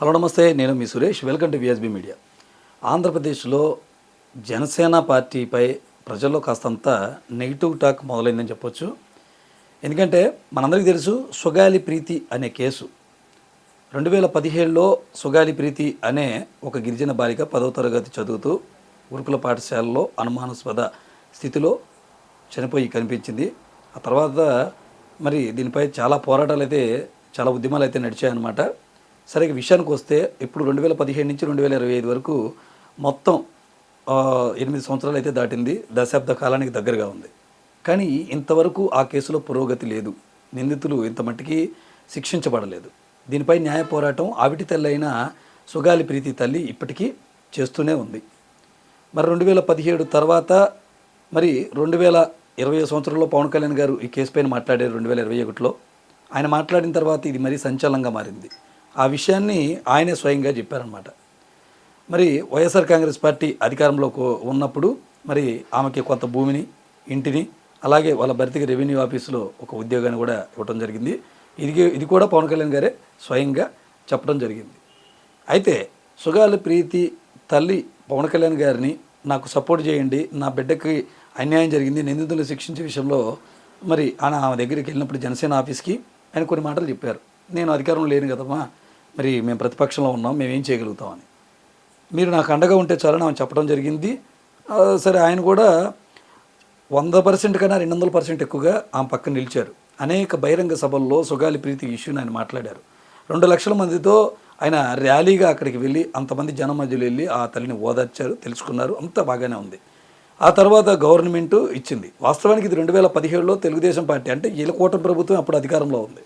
Hello నమస్తే. నేను మీ Suresh. Welcome to VSB media ఆంధ్రప్రదేశ్లో జనసేన పార్టీపై ప్రజల్లో కాస్తంత నెగిటివ్ టాక్ మొదలైందని చెప్పొచ్చు. ఎందుకంటే మనందరికీ తెలుసు సుగాలి ప్రీతి అనే కేసు. రెండు వేల పదిహేడులో సుగాలి ప్రీతి అనే ఒక గిరిజన బాలిక పదవ తరగతి చదువుతూ గురుకుల పాఠశాలలో అనుమానాస్పద స్థితిలో చనిపోయి కనిపించింది. ఆ తర్వాత మరి దీనిపై చాలా పోరాటాలు అయితే చాలా ఉద్యమాలు అయితే నడిచాయన్నమాట. సరే విషయానికి వస్తే ఇప్పుడు రెండు వేల పదిహేను నుంచి రెండు వేల ఇరవై ఐదు వరకు మొత్తం ఎనిమిది సంవత్సరాలు అయితే దాటింది. దశాబ్ద కాలానికి దగ్గరగా ఉంది. కానీ ఇంతవరకు ఆ కేసులో పురోగతి లేదు. నిందితులు ఇంత మట్టికి శిక్షించబడలేదు. దీనిపై న్యాయ పోరాటం ఆవిటి తల్లైన సుగాలి ప్రీతి తల్లి ఇప్పటికీ చేస్తూనే ఉంది. మరి రెండు వేల పదిహేడు తర్వాత మరి రెండు వేల ఇరవై సంవత్సరంలో పవన్ కళ్యాణ్ గారు ఈ కేసు పైన మాట్లాడారు రెండు వేల ఇరవై ఒకటిలో. ఆయన మాట్లాడిన తర్వాత ఇది మరీ సంచలనంగా మారింది. ఆ విషయాన్ని ఆయనే స్వయంగా చెప్పారనమాట మరి వైఎస్ఆర్ కాంగ్రెస్ పార్టీ అధికారంలో ఉన్నప్పుడు మరి ఆమెకి కొంత భూమిని ఇంటిని అలాగే వాళ్ళ భర్తకి రెవెన్యూ ఆఫీసులో ఒక ఉద్యోగాన్ని కూడా ఇవ్వడం జరిగింది. ఇది ఇది కూడా పవన్ కళ్యాణ్ గారే స్వయంగా చెప్పడం జరిగింది. అయితే సుగాలి ప్రీతి తల్లి పవన్ కళ్యాణ్ గారిని నాకు సపోర్ట్ చేయండి నా బిడ్డకి అన్యాయం జరిగింది నిందితులు శిక్షించే విషయంలో మరి ఆయన ఆమె దగ్గరికి వెళ్ళినప్పుడు జనసేన ఆఫీస్కి ఆయన కొన్ని మాటలు చెప్పారు. నేను అధికారం లేను కదమ్మా మరి మేము ప్రతిపక్షంలో ఉన్నాం మేము ఏం చేయగలుగుతామని మీరు నాకు అండగా ఉంటే చాలని ఆమె చెప్పడం జరిగింది. సరే ఆయన కూడా వంద పర్సెంట్ కన్నా రెండు వందల పర్సెంట్ ఎక్కువగా ఆమె పక్కన నిలిచారు. అనేక బహిరంగ సభల్లో సుగాలి ప్రీతి ఇష్యూని ఆయన మాట్లాడారు. రెండు లక్షల మందితో ఆయన ర్యాలీగా అక్కడికి వెళ్ళి అంతమంది జనం మధ్యలో వెళ్ళి ఆ తల్లిని ఓదార్చారు తెలుసుకున్నారు. అంతా బాగానే ఉంది. ఆ తర్వాత గవర్నమెంట్ ఇచ్చింది. వాస్తవానికి ఇది రెండు వేల పదిహేడులో తెలుగుదేశం పార్టీ అంటే వీళ్ళ కూటమి ప్రభుత్వం అప్పుడు అధికారంలో ఉంది.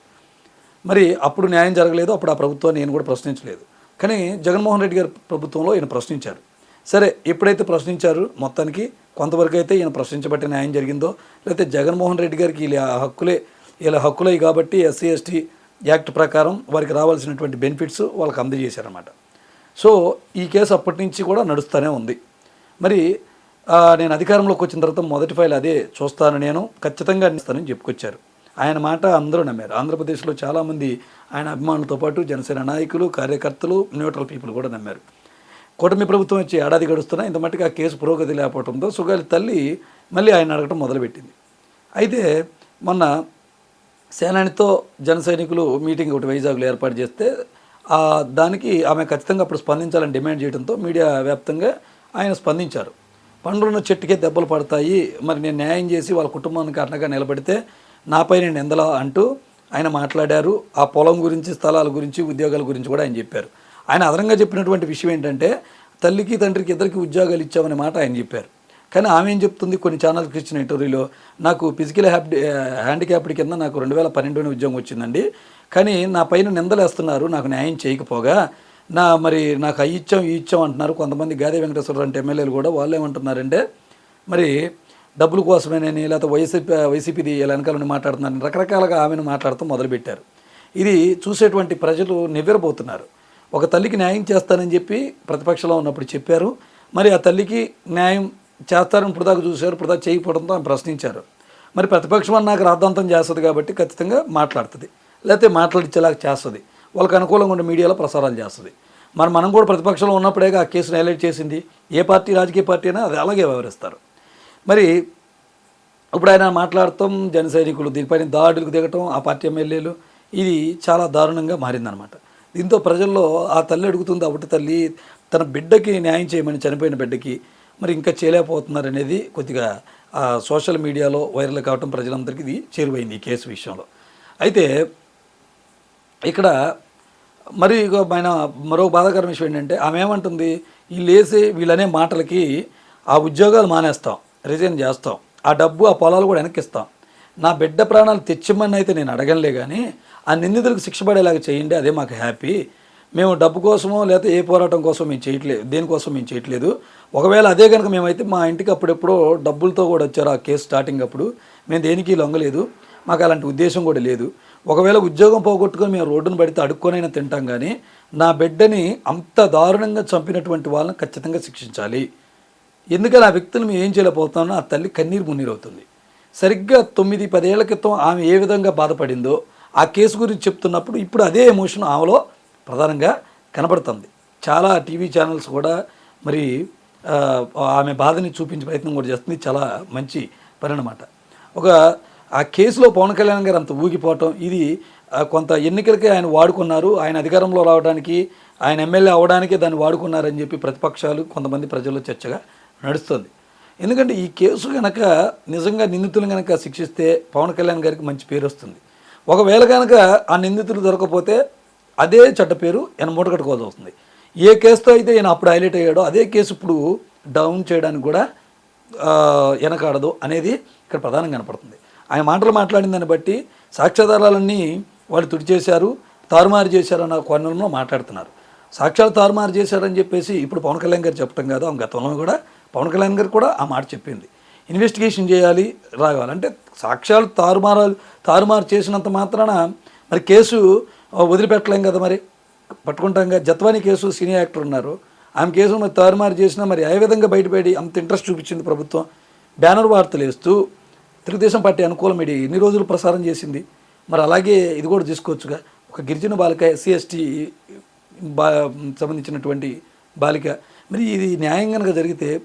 మరి అప్పుడు న్యాయం జరగలేదు అప్పుడు ఆ ప్రభుత్వాన్ని నేను కూడా ప్రశ్నించలేదు. కానీ జగన్మోహన్ రెడ్డి గారి ప్రభుత్వంలో ఈయన ప్రశ్నించారు. సరే ఎప్పుడైతే ప్రశ్నించారు మొత్తానికి కొంతవరకు అయితే ఈయన ప్రశ్నించబట్టి న్యాయం జరిగిందో లేకపోతే జగన్మోహన్ రెడ్డి గారికి వీళ్ళ హక్కులే వీళ్ళ హక్కులే కాబట్టి ఎస్సీ ఎస్టీ యాక్ట్ ప్రకారం వారికి రావాల్సినటువంటి బెనిఫిట్స్ వాళ్ళకి అందజేశారన్నమాట. సో ఈ కేసు అప్పటి నుంచి కూడా నడుస్తూనే ఉంది. మరి నేను అధికారంలోకి వచ్చిన తర్వాత మొదటి ఫైల్ అదే చూస్తాను నేను. ఖచ్చితంగా అందిస్తానని చెప్పుకొచ్చారు. ఆయన మాట అందరూ నమ్మారు. ఆంధ్రప్రదేశ్లో చాలామంది ఆయన అభిమానులతో పాటు జనసేన నాయకులు కార్యకర్తలు న్యూట్రల్ పీపుల్ కూడా నమ్మారు. కూటమి ప్రభుత్వం వచ్చి ఏడాది గడుస్తున్నా ఇంత మట్టుకు ఆ కేసు పురోగతి లేకపోవడంతో సుగాలి తల్లి మళ్ళీ ఆయన అడగటం మొదలుపెట్టింది. అయితే మొన్న సేనానితో జన సైనికులు మీటింగ్ ఒకటి వైజాగ్లో ఏర్పాటు చేస్తే దానికి ఆమె ఖచ్చితంగా అప్పుడు స్పందించాలని డిమాండ్ చేయడంతో మీడియా వ్యాప్తంగా ఆయన స్పందించారు. పండ్రున్న చెట్టుకే దెబ్బలు పడతాయి. మరి నేను న్యాయం చేసి వాళ్ళ కుటుంబానికి అండగా నిలబడితే నాపై నేను ఎందలా అంటూ ఆయన మాట్లాడారు. ఆ పొలం గురించి స్థలాల గురించి ఉద్యోగాల గురించి కూడా ఆయన చెప్పారు. ఆయన అదనంగా చెప్పినటువంటి విషయం ఏంటంటే తల్లికి తండ్రికి ఇద్దరికి ఉద్యోగాలు ఇచ్చామనే మాట ఆయన చెప్పారు. కానీ ఆమె ఏం చెప్తుంది? కొన్ని ఛానల్కి ఇచ్చిన ఇంటర్వ్యూలో నాకు ఫిజికల్ హ్యాప్ హ్యాండిక్యాప్డ్ కింద నాకు రెండు వేల పన్నెండులోనే ఉద్యోగం వచ్చిందండి. కానీ నా పైన నిందలేస్తున్నారు నాకు న్యాయం చేయకపోగా నా మరి నాకు అవి ఇచ్చాం ఈ ఇచ్చాం అంటున్నారు. కొంతమంది గాదే వెంకటేశ్వరరావు అంటే ఎమ్మెల్యేలు కూడా వాళ్ళు ఏమంటున్నారంటే మరి డబ్బుల కోసమేనని లేకపోతే వైసీపీ వైసీపీది ఇలా వెనకాలని మాట్లాడుతున్నారని రకరకాలుగా ఆమెను మాట్లాడుతూ మొదలుపెట్టారు. ఇది చూసేటువంటి ప్రజలు నివ్వెరబోతున్నారు. ఒక తల్లికి న్యాయం చేస్తానని చెప్పి ప్రతిపక్షంలో ఉన్నప్పుడు చెప్పారు. మరి ఆ తల్లికి న్యాయం చేస్తారని ఇప్పుడు దాకా చూశారు. ఇప్పుడు దాకా చేయకపోవడంతో ఆమె ప్రశ్నించారు. మరి ప్రతిపక్షం అని నాకు రాద్ధాంతం చేస్తుంది కాబట్టి ఖచ్చితంగా మాట్లాడుతుంది. లేకపోతే మాట్లాడించేలాగా చేస్తుంది. వాళ్ళకి అనుకూలంగా ఉండే మీడియాలో ప్రసారాలు చేస్తుంది. మరి మనం కూడా ప్రతిపక్షంలో ఉన్నప్పుడే ఆ కేసును హైలైట్ చేసింది. ఏ పార్టీ రాజకీయ పార్టీ అయినా అది అలాగే వ్యవహరిస్తారు. మరి ఇప్పుడు ఆయన మాట్లాడటం జన సైనికులు దీనిపైన దాడులకు దిగటం ఆ పార్టీ ఎమ్మెల్యేలు ఇది చాలా దారుణంగా మారిందనమాట దీంతో ప్రజల్లో ఆ తల్లి అడుగుతుంది ఒకటి తల్లి తన బిడ్డకి న్యాయం చేయమని చనిపోయిన బిడ్డకి మరి ఇంకా చేయలేకపోతున్నారు అనేది కొద్దిగా ఆ సోషల్ మీడియాలో వైరల్ కావటం ప్రజలందరికీ ఇది చేరువైంది ఈ కేసు విషయంలో. అయితే ఇక్కడ మరి ఆయన మరో బాధాకరం విషయం ఏంటంటే ఆమె ఏమంటుంది వీళ్ళు వేసే వీళ్ళనే మాటలకి ఆ ఉద్యోగాలు మానేస్తాం. రిజైన్ చేస్తాం. ఆ డబ్బు ఆ పొలాలు కూడా వెనక్కిస్తాం. నా బిడ్డ ప్రాణాలు తెచ్చిమ్మని అయితే నేను అడగనులే కానీ ఆ నిందితులకు శిక్ష పడేలాగా చేయండి అదే మాకు హ్యాపీ. మేము డబ్బు కోసమో లేకపోతే ఏ పోరాటం కోసం మేము చేయట్లేదు దేనికోసం మేము చేయట్లేదు. ఒకవేళ అదే కనుక మేమైతే మా ఇంటికి అప్పుడెప్పుడో డబ్బులతో కూడా వచ్చారు ఆ కేసు స్టార్టింగ్ అప్పుడు. మేము దేనికి లొంగలేదు. మాకు అలాంటి ఉద్దేశం కూడా లేదు. ఒకవేళ ఉద్యోగం పోగొట్టుకొని మేము రోడ్డును పడితే అడుక్కొనైనా తింటాం కానీ నా బిడ్డని అంత దారుణంగా చంపినటువంటి వాళ్ళని ఖచ్చితంగా శిక్షించాలి. ఎందుకని ఆ వ్యక్తులు మేము ఏం చేయలేకపోతున్నామో ఆ తల్లి కన్నీరు మున్నీరవుతుంది. సరిగ్గా తొమ్మిది పదేళ్ళ క్రితం ఆమె ఏ విధంగా బాధపడిందో ఆ కేసు గురించి చెప్తున్నప్పుడు ఇప్పుడు అదే ఎమోషన్ ఆమెలో ప్రధానంగా కనపడుతుంది చాలా టీవీ ఛానల్స్ కూడా మరి ఆమె బాధని చూపించే ప్రయత్నం కూడా చేస్తుంది. చాలా మంచి పని అనమాట ఒక ఆ కేసులో పవన్ కళ్యాణ్ గారు అంత ఊగిపోవటం ఇది కొంత ఎన్నికలకి ఆయన వాడుకున్నారు. ఆయన అధికారంలో రావడానికి ఆయన ఎమ్మెల్యే అవడానికే దాన్ని వాడుకున్నారని చెప్పి ప్రతిపక్షాలు కొంతమంది ప్రజల్లో చర్చగా నడుస్తుంది. ఎందుకంటే ఈ కేసు కనుక నిజంగా నిందితులు కనుక శిక్షిస్తే పవన్ కళ్యాణ్ గారికి మంచి పేరు వస్తుంది. ఒకవేళ కనుక ఆ నిందితులు దొరకపోతే అదే చట్ట పేరు ఈయన మూట కట్టుకోవాల్సి వస్తుంది. ఏ కేసుతో అయితే ఈయన అప్పుడు హైలైట్ అయ్యాడో అదే కేసు ఇప్పుడు డౌన్ చేయడానికి కూడా వెనకాడదు అనేది ఇక్కడ ప్రధానంగా కనపడుతుంది. ఆయన మాటలు మాట్లాడిన దాన్ని బట్టి సాక్ష్యాధారాలన్నీ వాళ్ళు తుడిచేశారు తారుమారు చేశారు అన్న కోణంలో మాట్లాడుతున్నారు. సాక్ష్యాలు తారుమారు చేశారని చెప్పేసి ఇప్పుడు పవన్ కళ్యాణ్ గారు చెప్పడం కాదు ఆమె గతంలో కూడా పవన్ కళ్యాణ్ గారు కూడా ఆ మాట చెప్పింది. ఇన్వెస్టిగేషన్ చేయాలి రావాలి. అంటే సాక్ష్యాలు తారుమారాలు తారుమారు చేసినంత మాత్రాన మరి కేసు వదిలిపెట్టలేం కదా మరి. పట్టుకుంటాం కదా. జత్వాని కేసు సీనియర్ యాక్టర్ ఉన్నారు. ఆమె కేసు మరి తారుమారు చేసినా మరి ఏ విధంగా బయటపడి అంత ఇంట్రెస్ట్ చూపించింది ప్రభుత్వం? బ్యానర్ వార్తలు వేస్తూ తెలుగుదేశం పార్టీ అనుకూల మీడియా ఎన్ని రోజులు ప్రసారం చేసింది? మరి అలాగే ఇది కూడా తీసుకోవచ్చుగా. ఒక గిరిజన బాలిక ఎస్సీ ఎస్టీ బా సంబంధించినటువంటి బాలిక. మరి ఇది న్యాయం కనుక జరిగితే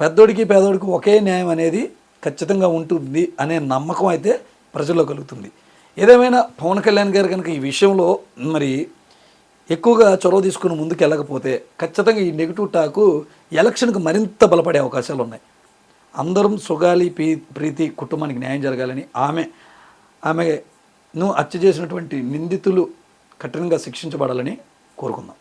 పెద్దోడికి పేదోడికి ఒకే న్యాయం అనేది ఖచ్చితంగా ఉంటుంది అనే నమ్మకం అయితే ప్రజల్లో కలుగుతుంది. ఏదేమైనా పవన్ కళ్యాణ్ గారు కనుక ఈ విషయంలో మరి ఎక్కువగా చొరవ తీసుకుని ముందుకు వెళ్ళకపోతే ఖచ్చితంగా ఈ నెగిటివ్ టాకు ఎలక్షన్కి మరింత బలపడే అవకాశాలు ఉన్నాయి. అందరం సుగాలి పీ ప్రీతి కుటుంబానికి న్యాయం జరగాలని ఆమె ఆమెను హత్య చేసినటువంటి నిందితులు కఠినంగా శిక్షించబడాలని కోరుకుందాం.